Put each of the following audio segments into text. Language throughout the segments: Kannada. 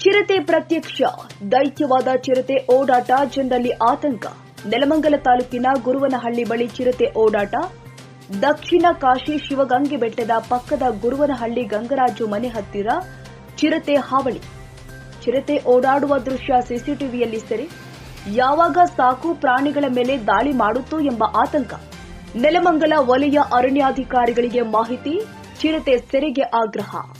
ಚಿರತೆ ಪ್ರತ್ಯಕ್ಷ. ದೈತ್ಯವಾದ ಚಿರತೆ ಓಡಾಟ, ಜನರಲ್ಲಿ ಆತಂಕ. ನೆಲಮಂಗಲ ತಾಲೂಕಿನ ಗುರುವನಹಳ್ಳಿ ಬಳಿ ಚಿರತೆ ಓಡಾಟ. ದಕ್ಷಿಣ ಕಾಶಿ ಶಿವಗಂಗೆ ಬೆಟ್ಟದ ಪಕ್ಕದ ಗುರುವನಹಳ್ಳಿ ಗಂಗರಾಜು ಮನೆ ಹತ್ತಿರ ಚಿರತೆ ಹಾವಳಿ. ಚಿರತೆ ಓಡಾಡುವ ದೃಶ್ಯ ಸಿಸಿಟಿವಿಯಲ್ಲಿ ಸೆರೆ. ಯಾವಾಗ ಸಾಕು ಪ್ರಾಣಿಗಳ ಮೇಲೆ ದಾಳಿ ಮಾಡುತ್ತೋ ಎಂಬ ಆತಂಕ. ನೆಲಮಂಗಲ ವಲಯ ಅರಣ್ಯಾಧಿಕಾರಿಗಳಿಗೆ ಮಾಹಿತಿ, ಚಿರತೆ ಸೆರೆಗೆ ಆಗ್ರಹ.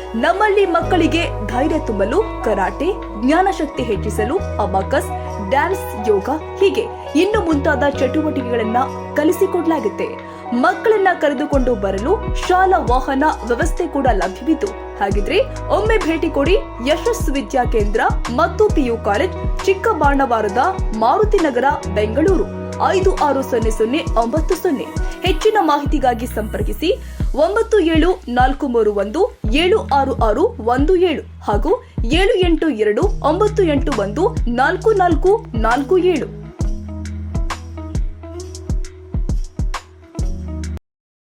ನಮ್ಮಲ್ಲಿ ಮಕ್ಕಳಿಗೆ ಧೈರ್ಯ ತುಂಬಲು, ಕರಾಟೆ, ಜ್ಞಾನಶಕ್ತಿ ಹೆಚ್ಚಿಸಲು ಅಬಾಕಸ್, ಡ್ಯಾನ್ಸ್, ಯೋಗ ಹೀಗೆ ಇನ್ನು ಮುಂತಾದ ಚಟುವಟಿಕೆಗಳನ್ನ ಕಲಿಸಿಕೊಡಲಾಗುತ್ತೆ. ಮಕ್ಕಳನ್ನ ಕರೆದುಕೊಂಡು ಬರಲು ಶಾಲಾ ವಾಹನ ವ್ಯವಸ್ಥೆ ಕೂಡ ಲಭ್ಯವಿದ್ದು, ಹಾಗಿದ್ರೆ ಒಮ್ಮೆ ಭೇಟಿ ಕೊಡಿ ಯಶಸ್ ವಿದ್ಯಾ ಕೇಂದ್ರ ಮತ್ತು ಪಿಯು ಕಾಲೇಜ್, ಚಿಕ್ಕಬಾಣವಾರದ ಮಾರುತಿ ನಗರ, ಬೆಂಗಳೂರು. ಐದು ಆರು ಸೊನ್ನೆ ಸೊನ್ನೆ ಒಂಬತ್ತು ಸೊನ್ನೆ. ಹೆಚ್ಚಿನ ಮಾಹಿತಿಗಾಗಿ ಸಂಪರ್ಕಿಸಿ ಒಂಬತ್ತು ಏಳು ನಾಲ್ಕು ಮೂರು ಒಂದು ಏಳು ಆರು ಆರು ಒಂದು ಏಳು ಹಾಗೂ ಏಳು ಎಂಟು ಎರಡು ಒಂಬತ್ತು ಎಂಟು ಒಂದು ನಾಲ್ಕು ನಾಲ್ಕು ನಾಲ್ಕು ಏಳು.